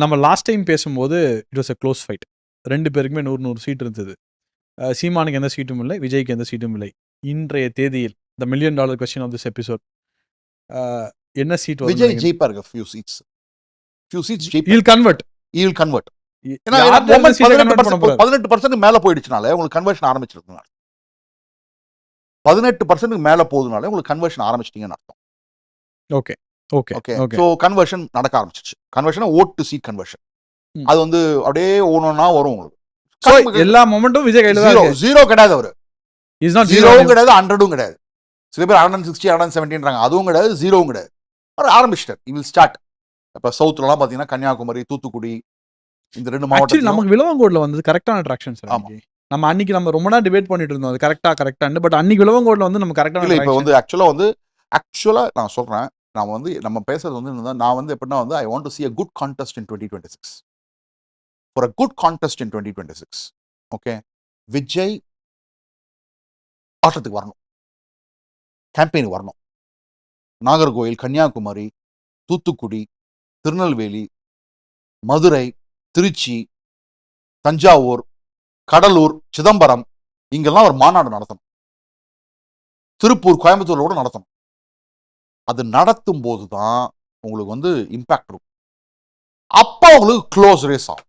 நம்ம last time பேசும்போது it was a close fight ரெண்டு பேருக்குமே நூறு நூறு சீட் இருந்தது. சீமானுக்கு எந்த சீட்டும் இல்லை விஜய்க்கு எந்த சீட்டும் இல்லை. இன்றைய தேதியில் the million dollar question of this episode என்ன seat Vijay ஜெயிப்பாருங்க few seats few seats will convert will convert பதினெட்டு பர்சன்ட் மேல போயிடுச்சுனாலே உங்களுக்கு கன்வர்ஷன் ஆரம்பிச்சிருக்குங்க பதினெட்டு பர்சன்ட் மேல போகுதுனாலே உங்களுக்கு கன்வர்ஷன் ஆரம்பிச்சிட்டீங்கன்னு அர்த்தம். Okay okay okay so conversion நடக்க ஆரம்பிச்சிச்சு. Conversion vote to seat conversion. அது வந்து அப்படியே ஒவ்வொன்றா வரும் உங்களுக்கு. எல்லா மொமெண்ட்டும் விஜய் கையில தான் ஜீரோ ஜீரோ கிடையாது அவரு. இஸ் நாட் ஜீரோவும் ஜீரோ கிடையாது ஹண்ட்ரடும் கிடையாது. சில பேர் ஹண்ட்ரட் சிக்ஸ்டி ஹண்ட்ரட் செவன்டின்றாங்க அதுவும் கிடையாது ஜீரோவும் கிடையாது. அவர் ஆரம்பிச்சிட்டார். இ வில் ஸ்டார்ட் இப்போ சவுத்துலலாம் பார்த்தீங்கன்னா கன்னியாகுமரி தூத்துக்குடி இந்த ரெண்டு மாவட்டம் நமக்கு விலவங்கோட்ல வந்தது கரெக்டான அட்ராக்ஷன் சார் ஆமா. நம்ம அன்னைக்கு நம்ம ரொம்ப நேரம் டிபேட் பண்ணிட்டு இருந்தோம். அது கரெக்டா கரெக்டான்னு பட் அன்னைக்கு விலவங்கோட்ல வந்து நம்ம இல்லை இப்போ வந்து ஆக்சுவலாக வந்து ஆக்சுவலாக நான் சொல்கிறேன் நான் வந்து நம்ம பேசுறது வந்து என்னன்னா நான் வந்து எப்படின்னா வந்து I want to see a good contest in twenty twenty six for a good contest in twenty twenty six okay Vijay ஆட்டத்துக்கு வரணும். கேம்பெயின் வரணும். நாகர்கோயில் கன்னியாகுமரி தூத்துக்குடி திருநெல்வேலி மதுரை திருச்சி தஞ்சாவூர் கடலூர் சிதம்பரம் இங்கெல்லாம் ஒரு மாநாடு நடத்தணும். திருப்பூர் கோயம்புத்தூர்ல கூட நடத்தணும். அது நடத்தும் போது தான் உங்களுக்கு வந்து இம்பேக்ட் இருக்கும். அப்போ உங்களுக்கு க்ளோஸ் ரேஸ் ஆகும்.